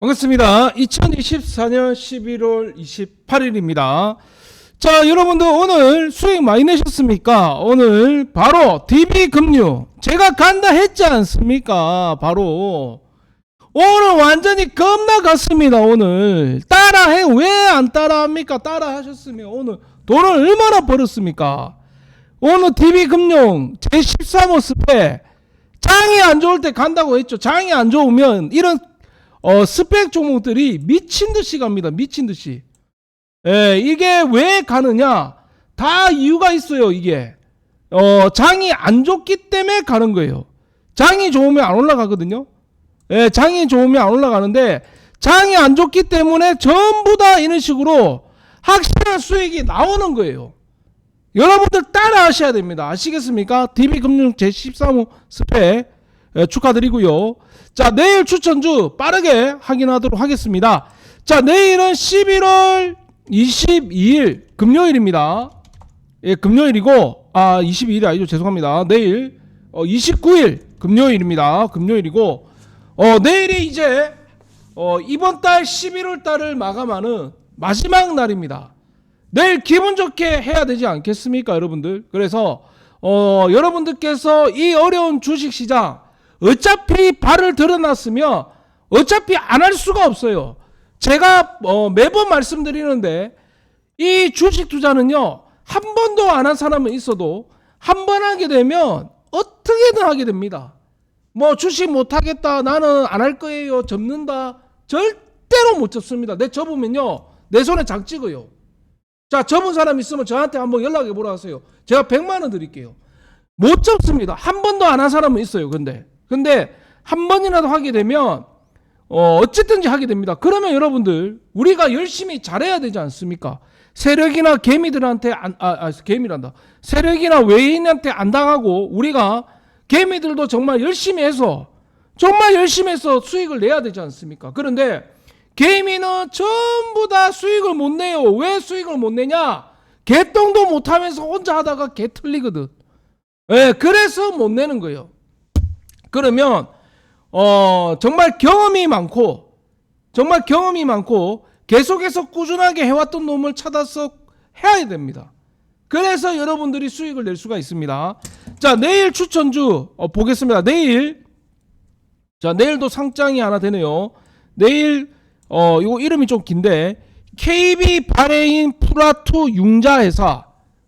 반갑습니다. 2024년 11월 28일입니다. 자, 여러분들 오늘 수익 많이 내셨습니까? 오늘 바로 DB금융 제가 간다 했지 않습니까? 바로 오늘 완전히 겁나 갔습니다. 오늘 따라해 왜 안 따라합니까? 따라하셨으면 오늘 돈을 얼마나 벌었습니까? 오늘 DB금융 제13호 스펙 장이 안 좋을 때 간다고 했죠. 장이 안 좋으면 이런 어, 스펙 종목들이 미친 듯이 갑니다. 미친 듯이. 예, 이게 왜 가느냐? 다 이유가 있어요, 이게. 어, 장이 안 좋기 때문에 가는 거예요. 장이 좋으면 안 올라가거든요. 예, 장이 좋으면 안 올라가는데, 장이 안 좋기 때문에 전부 다 이런 식으로 확실한 수익이 나오는 거예요. 여러분들 따라 하셔야 됩니다. 아시겠습니까? DB금융 제13호 스펙 예, 축하드리고요. 자, 내일 추천주 빠르게 확인하도록 하겠습니다. 자, 내일은 11월 22일 금요일입니다. 예, 금요일이고 아, 22일이 아니죠. 죄송합니다. 내일 어, 29일 금요일입니다. 금요일이고 어, 내일이 이제 어, 이번 달 11월 달을 마감하는 마지막 날입니다. 내일 기분 좋게 해야 되지 않겠습니까, 여러분들? 그래서 어, 여러분들께서 이 어려운 주식 시장 어차피 발을 들어놨으면 어차피 안 할 수가 없어요. 제가 어, 매번 말씀드리는데 이 주식 투자는요 한 번도 안 한 사람은 있어도 한 번 하게 되면 어떻게든 하게 됩니다. 뭐 주식 못 하겠다 나는 안 할 거예요 접는다 절대로 못 접습니다. 내 접으면요 내 손에 장 찍어요. 자 접은 사람 있으면 저한테 한번 연락해 보라 하세요. 제가 100만 원 드릴게요. 못 접습니다. 한 번도 안 한 사람은 있어요. 근데 근데 한 번이라도 하게 되면 어, 어쨌든지 하게 됩니다. 그러면 여러분들 우리가 열심히 잘해야 되지 않습니까? 세력이나 개미들한테 안, 아, 아 개미란다. 세력이나 외인한테 안 당하고 우리가 개미들도 정말 열심히 해서 정말 열심히 해서 수익을 내야 되지 않습니까? 그런데 개미는 전부 다 수익을 못 내요. 왜 수익을 못 내냐? 개똥도 못 하면서 혼자 하다가 개 틀리거든. 예, 그래서 못 내는 거예요. 그러면 어 정말 경험이 많고 정말 경험이 많고 계속해서 꾸준하게 해왔던 놈을 찾아서 해야 됩니다. 그래서 여러분들이 수익을 낼 수가 있습니다. 자 내일 추천주 어, 보겠습니다. 내일 자 내일도 상장이 하나 되네요. 내일 어 이거 이름이 좀 긴데 KB 바레인 프라투 융자회사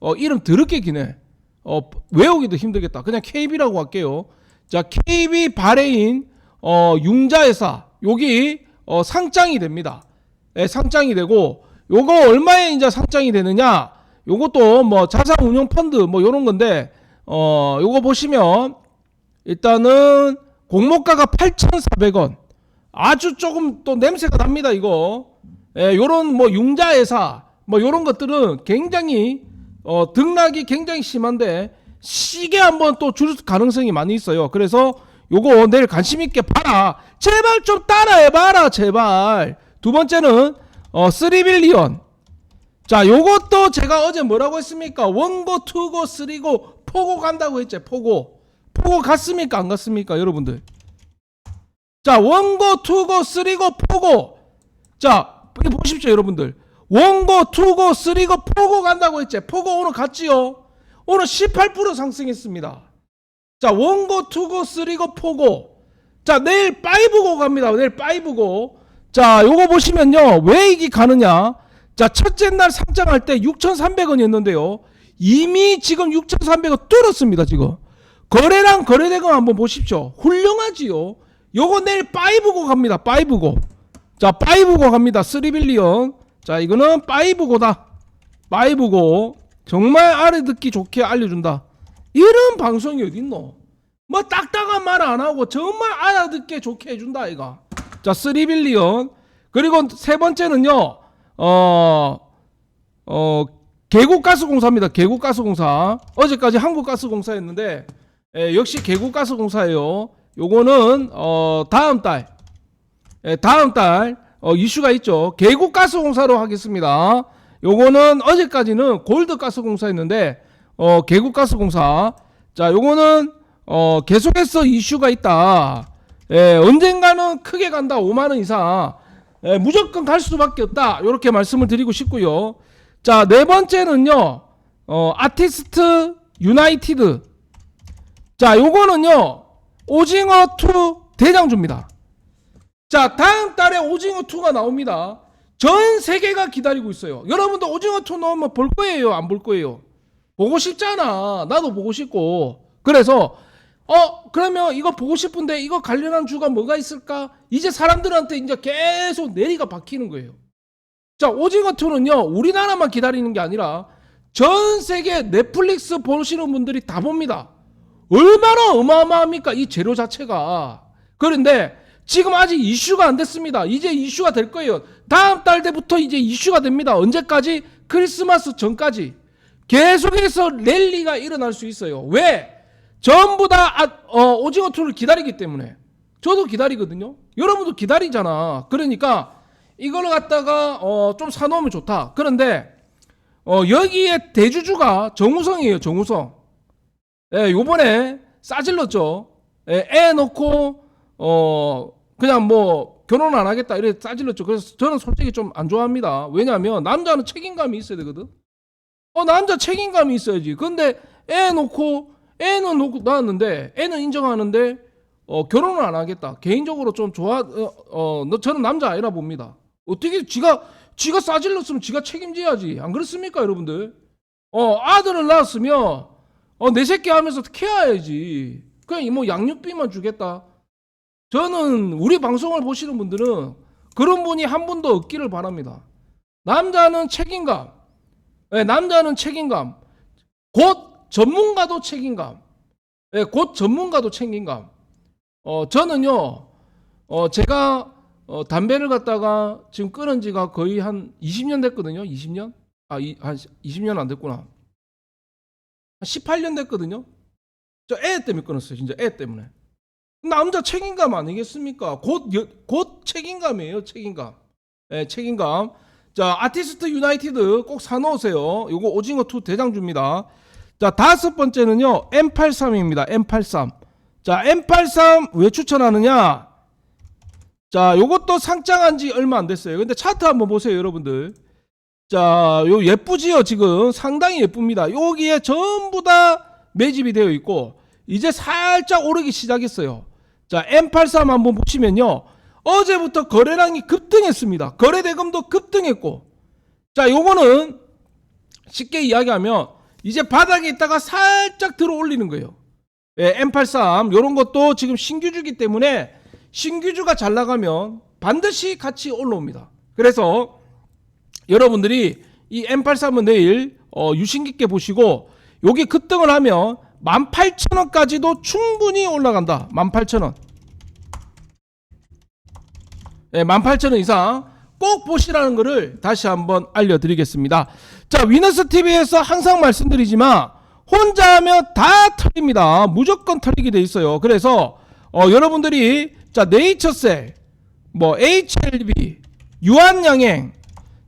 어 이름 더럽게 기네. 어 외우기도 힘들겠다. 그냥 KB라고 할게요. 자, KB 바레인 어, 융자회사 여기 어, 상장이 됩니다. 예, 상장이 되고 요거 얼마에 이제 상장이 되느냐? 요것도 뭐 자산 운용 펀드 뭐 요런 건데 어, 요거 보시면 일단은 공모가가 8,400원. 아주 조금 또 냄새가 납니다, 이거. 예, 요런 뭐 융자회사 뭐 요런 것들은 굉장히 어, 등락이 굉장히 심한데 시계 한번 또 줄 가능성이 많이 있어요. 그래서 요거 내일 관심 있게 봐라. 제발 좀 따라해 봐라. 제발. 두 번째는 어 3빌리언. 자, 요것도 제가 어제 뭐라고 했습니까? 원고, 투고, 쓰리고, 포고 간다고 했죠. 포고. 포고 갔습니까? 안 갔습니까? 여러분들. 자, 원고, 투고, 쓰리고, 포고. 자, 보십시오, 여러분들. 원고, 투고, 쓰리고, 포고 간다고 했죠. 포고 오늘 갔지요? 오늘 18% 상승했습니다. 자, 원고, 투고, 쓰리고, 포고. 자, 내일 파이브고 갑니다. 내일 파이브고. 자, 요거 보시면요. 왜 이게 가느냐? 자, 첫째 날 상장할 때 6,300원이었는데요. 이미 지금 6,300원 뚫었습니다, 지금. 거래량 거래대금 한번 보십시오. 훌륭하지요. 요거 내일 파이브고 갑니다. 파이브고. 자, 파이브고 갑니다. 3빌리언. 자, 이거는 파이브고다. 파이브고. 정말 알아듣기 좋게 알려준다. 이런 방송이 어딨노? 뭐 딱딱한 말 안 하고 정말 알아듣게 좋게 해준다 이가. 자, 3빌리언. 그리고 세 번째는요. 어, 어, 계곡가스공사입니다. 계곡가스공사. 어제까지 한국가스공사였는데 예, 역시 계곡가스공사예요. 요거는 어, 다음 달 예, 다음 달 어, 이슈가 있죠. 계곡가스공사로 하겠습니다. 요거는 어제까지는 골드가스공사였는데 어, 계곡가스공사. 자, 요거는 어, 계속해서 이슈가 있다. 예, 언젠가는 크게 간다. 5만 원 이상. 예, 무조건 갈 수밖에 없다. 이렇게 말씀을 드리고 싶고요. 자, 네 번째는요. 어, 아티스트 유나이티드. 자, 요거는요. 오징어 2 대장주입니다. 자, 다음 달에 오징어 2가 나옵니다. 전 세계가 기다리고 있어요. 여러분도 오징어 2 나오면 볼 거예요? 안 볼 거예요? 보고 싶잖아. 나도 보고 싶고. 그래서 어 그러면 이거 보고 싶은데 이거 관련한 주가 뭐가 있을까? 이제 사람들한테 이제 계속 내리가 박히는 거예요. 자 오징어 2는요 우리나라만 기다리는 게 아니라 전 세계 넷플릭스 보시는 분들이 다 봅니다. 얼마나 어마어마합니까 이 재료 자체가. 그런데 지금 아직 이슈가 안 됐습니다. 이제 이슈가 될 거예요. 다음 달 때부터 이제 이슈가 됩니다. 언제까지? 크리스마스 전까지. 계속해서 랠리가 일어날 수 있어요. 왜? 전부 다 아, 어, 오징어 2를 기다리기 때문에. 저도 기다리거든요. 여러분도 기다리잖아. 그러니까 이걸 갖다가 어, 좀 사놓으면 좋다. 그런데 어, 여기에 대주주가 정우성이에요. 정우성. 예, 요번에 싸질렀죠. 예, 애 놓고 어 그냥 뭐 결혼 안 하겠다 이래 싸질렀죠. 그래서 저는 솔직히 좀 안 좋아합니다. 왜냐하면 남자는 책임감이 있어야 되거든. 어 남자 책임감이 있어야지. 근데 애 놓고 애는 놓고 낳았는데 애는 인정하는데 어 결혼을 안 하겠다. 개인적으로 좀 좋아 어너 저는 남자 아니라 봅니다. 어떻게 지가 지가 싸질렀으면 지가 책임져야지. 안 그렇습니까, 여러분들? 어 아들을 낳았으면 어 내 새끼 하면서 케어해야지. 그냥 뭐 양육비만 주겠다. 저는 우리 방송을 보시는 분들은 그런 분이 한 분도 없기를 바랍니다. 남자는 책임감. 예, 남자는 책임감. 곧 전문가도 책임감. 예, 곧 전문가도 책임감. 어, 저는요, 어, 제가 어, 담배를 갖다가 지금 끊은 지가 거의 한 20년 됐거든요. 20년? 아, 이, 한 20년 안 됐구나. 한 18년 됐거든요. 저 애 때문에 끊었어요. 진짜 애 때문에. 남자 책임감 아니겠습니까? 곧, 여- 곧 책임감이에요. 책임감. 예, 책임감. 자, 아티스트 유나이티드 꼭 사놓으세요. 요거 오징어 2 대장주입니다. 자, 다섯 번째는요, M83입니다. M83. 자, M83 왜 추천하느냐? 자, 요것도 상장한 지 얼마 안 됐어요. 근데 차트 한번 보세요, 여러분들. 자, 요 예쁘지요, 지금. 상당히 예쁩니다. 여기에 전부 다 매집이 되어 있고, 이제 살짝 오르기 시작했어요. 자, M83 한번 보시면요. 어제부터 거래량이 급등했습니다. 거래 대금도 급등했고. 자, 요거는 쉽게 이야기하면 이제 바닥에 있다가 살짝 들어 올리는 거예요. 예, M83 요런 것도 지금 신규주기 때문에 신규주가 잘 나가면 반드시 같이 올라옵니다. 그래서 여러분들이 이 M83은 내일 어, 유심 깊게 보시고 여기 급등을 하면 18,000원까지도 충분히 올라간다. 18,000원. 예, 18,000원 이상 꼭 보시라는 것을 다시 한번 알려드리겠습니다. 자, 위너스 TV에서 항상 말씀드리지만 혼자 하면 다 털립니다. 무조건 털리게 돼 있어요. 그래서 어, 여러분들이 자 네이처셀, 뭐 HLB, 유한양행,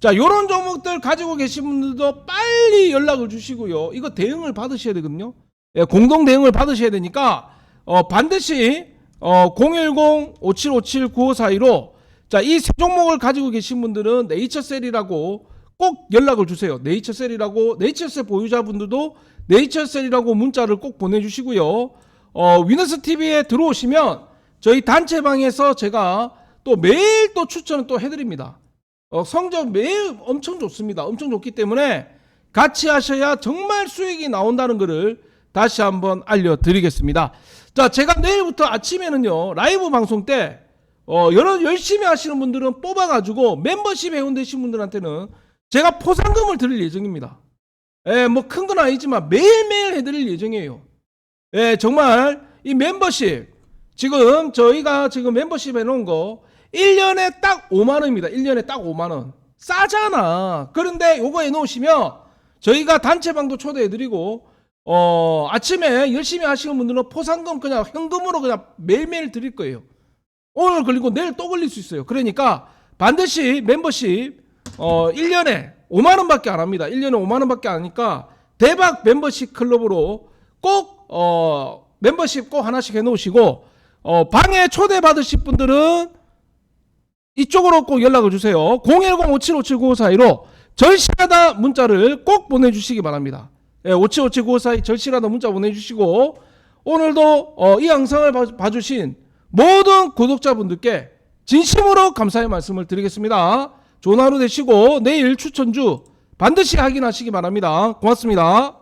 자 요런 종목들 가지고 계신 분들도 빨리 연락을 주시고요. 이거 대응을 받으셔야 되거든요. 예, 공동 대응을 받으셔야 되니까 어, 반드시 어, 010-5757-9542로 자, 이 세 종목을 가지고 계신 분들은 네이처셀이라고 꼭 연락을 주세요. 네이처셀이라고 네이처셀 보유자분들도 네이처셀이라고 문자를 꼭 보내주시고요. 어, 위너스 TV에 들어오시면 저희 단체방에서 제가 또 매일 또 추천을 또 해드립니다. 어, 성적 매일 엄청 좋습니다. 엄청 좋기 때문에 같이 하셔야 정말 수익이 나온다는 것을 다시 한번 알려드리겠습니다. 자, 제가 내일부터 아침에는요, 라이브 방송 때, 어, 여러, 열심히 하시는 분들은 뽑아가지고 멤버십 회원되신 분들한테는 제가 포상금을 드릴 예정입니다. 예, 뭐 큰 건 아니지만 매일매일 해드릴 예정이에요. 예, 정말 이 멤버십, 지금 저희가 지금 멤버십 해놓은 거 1년에 딱 5만원입니다. 1년에 딱 5만원. 싸잖아. 그런데 요거 해놓으시면 저희가 단체방도 초대해드리고, 어, 아침에 열심히 하시는 분들은 포상금 그냥 현금으로 그냥 매일매일 드릴 거예요. 오늘 걸리고 내일 또 걸릴 수 있어요. 그러니까 반드시 멤버십, 어, 1년에 5만 원밖에 안 합니다. 1년에 5만 원밖에 안 하니까 대박 멤버십 클럽으로 꼭, 어, 멤버십 꼭 하나씩 해 놓으시고, 어, 방에 초대 받으실 분들은 이쪽으로 꼭 연락을 주세요. 010-5757-9542로 절실하다 문자를 꼭 보내주시기 바랍니다. 예, 5757-9542 절실하다 문자 보내주시고 오늘도 어, 이 영상을 봐- 봐주신 모든 구독자분들께 진심으로 감사의 말씀을 드리겠습니다. 좋은 하루 되시고 내일 추천주 반드시 확인하시기 바랍니다. 고맙습니다.